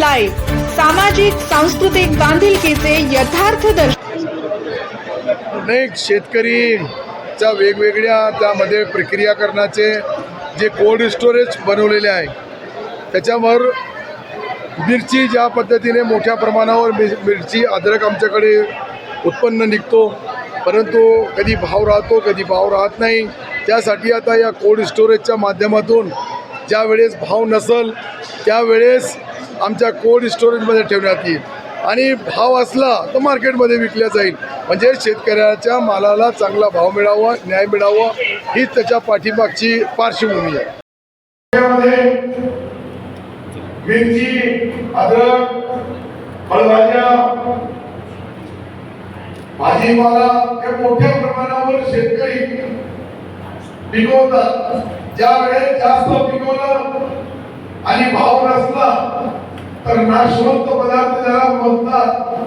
Live सामाजिक सांस्कृतिक बांधिलकीचे यथार्थ दर्शन. अनेक शेतकरीच्या वेगवेगळ्या त्यामध्ये प्रक्रिया करण्याचे जे कोल्ड स्टोरेज बनवलेले आहे त्याच्यावर मिरची ज्या पद्धतीने मोठ्या प्रमाणावर मि मिरची अद्रक आमच्याकडे उत्पन्न निघतो परंतु कधी भाव राहतो कधी भाव राहत नाही. त्यासाठी आता या कोल्ड स्टोरेजच्या माध्यमातून ज्या वेळेस भाव नसल त्यावेळेस आमच्या कोल्ड स्टोरेजमध्ये ठेवण्यात येईल. आणि भाव असला तर मार्केटमध्ये विकल्या जाईल. म्हणजे शेतकऱ्याच्या मालाला चांगला भाव मिळावा न्याय मिळावा ही त्याच्या पाठीमागची पार्श्वभूमी आहे. मिरची अद्रक फळभाज्या भाजीपाला हे मोठ्या प्रमाणावर शेतकरी पिकवतात. ज्या वेळेस जास्त पिकवलं आणि भाव नसला तर नाशवंत पदार्थ ज्याला म्हणतात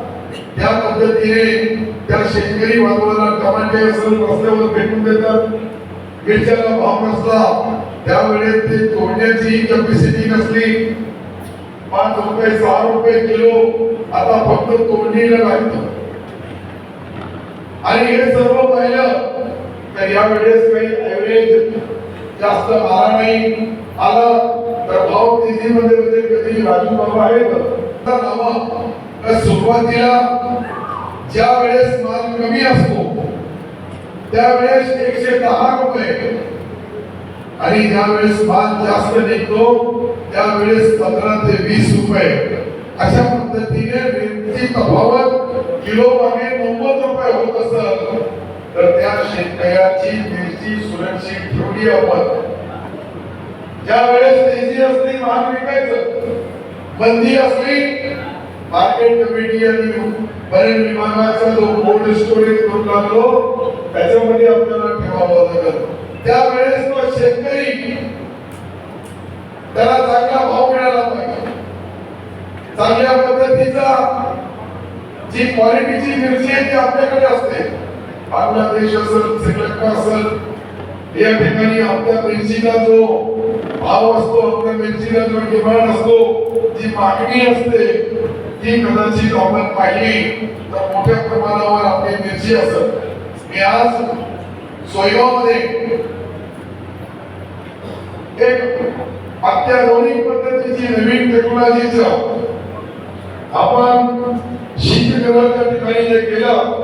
त्या पद्धतीने त्या शेतकरी बांधवांना टमाटे असेल रस्त्यावर फेकून देतात. मिरच्याला भाव नसला त्यावेळेस ते तोडण्याची कॅपॅसिटी नसली. पाच रुपये सहा रुपये किलो आता फक्त तोडणीला लागतं. आणि हे सर्व पाहिलं तर यावेळेस काही ऍव्हरेज जास्त आला नाही आला. भाव तेजीमध्ये मध्ये कधी राजू बाबा आहेत तर नावं, सुरुवातीला ज्या वेळेस माल कमी असतो. त्यावेळेस एकशे दहा रुपये. आणि ज्यावेळेस माल जास्त निघतो त्यावेळेस पंधरा ते वीस रुपये. अशा पद्धतीने रेटची तफावत किलो मागे नव्वद रुपये होत असत. तर त्या शेतकऱ्याची मिरची सुरक्षित ठेवली आपण. ज्या वेळेस तेजी असली माल विकायचं बंदी असली मार्केट कमिटी आणि बरेच विमानाचा जो कोल्ड स्टोरेज करून लागलो त्याच्यामध्ये आपल्याला ठेवावं लागेल. त्यावेळेस तो शेतकरी त्याला चांगला भाव मिळाला पाहिजे. चांगल्या पद्धतीचा जी क्वालिटीची मिरची आहे ती आपल्याकडे असते. बांगलादेश असेल श्रीलंका असेल या ठिकाणी आपल्या मिरचीला जो भाव असतो आपल्या मिरचीला जो डिमांड असतो जी मागणी असते ती कदाचित आपण पाहिली तर मोठ्या प्रमाणावर आपली मिरची असत. मी आज सोयगावमध्ये एक अत्याधुनिक पद्धतीची नवीन टेक्नॉलॉजीच आपण शीतगृहाच्या ठिकाणी जे केलं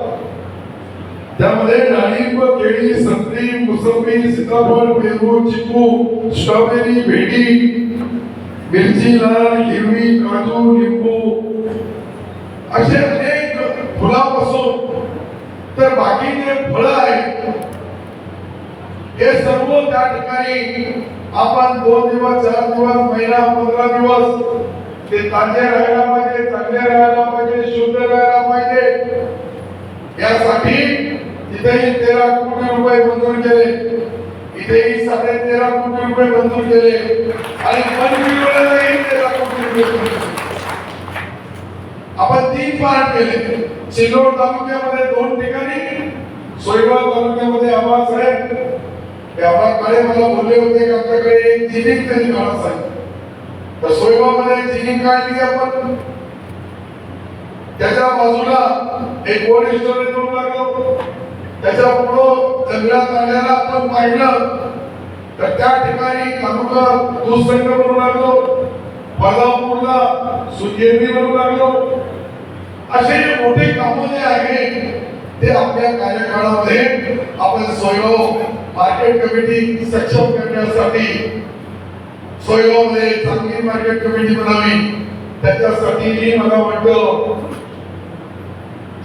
त्यामध्ये डाळिंब केळी संत्री मोसंबी सीताफळ पेरू चिकू स्ट्रॉबेरी भेंडी मिरची लाल हिरवी काजू लिंबू असे अनेक फुलापासून तर बाकीचे फळ आहेत हे सर्व त्या ठिकाणी आपण दोन दिवस चार दिवस महिना पंधरा दिवस ते ताजे राहायला पाहिजे चांगले राहायला पाहिजे शुद्ध राहायला पाहिजे. यासाठी तिथेही तेरा कोटी रुपये मंजूर केले. इथेही साडे तेरा कोटी रुपये मंजूर केले. आणि बनविलेलाही तेरा कोटी रुपये आपण तीन पार्ट केले. सिल्लोड तालुक्यामध्ये दोन ठिकाणी सोयगाव तालुक्यामध्ये आवाज आहे ते आवाज मला बोलले होते की आपल्याकडे एक जिनिंग त्यांनी काढत आहे तर सोयगावमध्ये जिनिंग काढली आपण. त्याच्या बाजूला एक कोल्ड स्टोरेज करू लागलो त्याच्या पुढं जंगलात आल्याला आपण पाहिलं तर त्या ठिकाणी तालुका दुसंघ म्हणू बनवू लागलो बदामपूरला सुजेंद्री बनवू लागलो. असे मोठे कामं जे आहे ते आपल्या कार्यकाळामध्ये आपण स्वयं मार्केट कमिटी सक्षम करण्यासाठी सोयगावमध्ये चांगली मार्केट कमिटी बनावी. त्याच्यासाठी मला वाटतं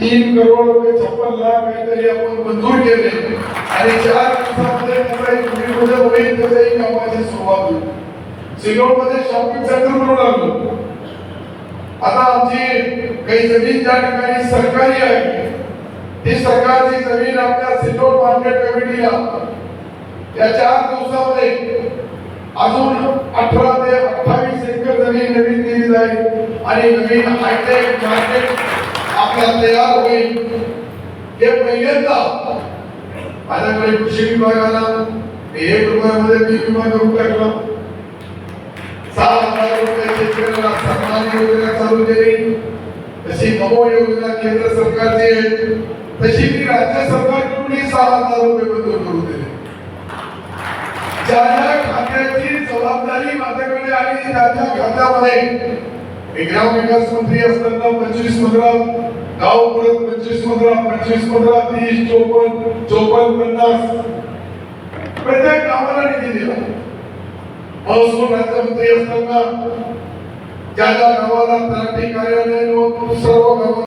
तीन करोड रुपये छप्पन लाख काहीतरी आपण मंजूर केले. आणि चार दिवसामध्ये मुंबई होईल त्याच्याही कामाची सुरुवात होईल. सिल्लोडमध्ये शॉपिंग सेंटर करू लागलो आता आमची काही जमीन ज्या ठिकाणी सरकारी आहे ती सरकारची जमीन आपल्या सिल्लोड मार्केट कमिटीला या चार दिवसामध्ये अजून अठरा ते अठ्ठावीस एकर जमीन नवीन दिली जाईल. आणि नवीन हायटेक मार्केट आपला तयार होईल हे पहिल्यांदा माझ्याकडे कृषी विभागाला एक रुपयामध्ये मी विमा करून टाकला सहा हजार रुपयाचे शेतकऱ्याला सन्मान योजना चालू केली तशी नमो योजना केंद्र सरकारची आहे तशी मी राज्य सरकारकडूनही सहा हजार रुपये मंजूर करून दिले ज्या ज्या खात्याची जबाबदारी माझ्याकडे आली त्या त्या खात्यामध्ये ग्राम विकास मंत्री असताना पंचवीस पंधरा गाव परत पंचवीस पंधरा पंचवीस पंधरा तीस चोपन्न चोपन्न पन्नास प्रत्येक गावाला निधी दिला महसूल राज्यमंत्री असताना ज्या गावाला तलाठी कार्यालय सर्व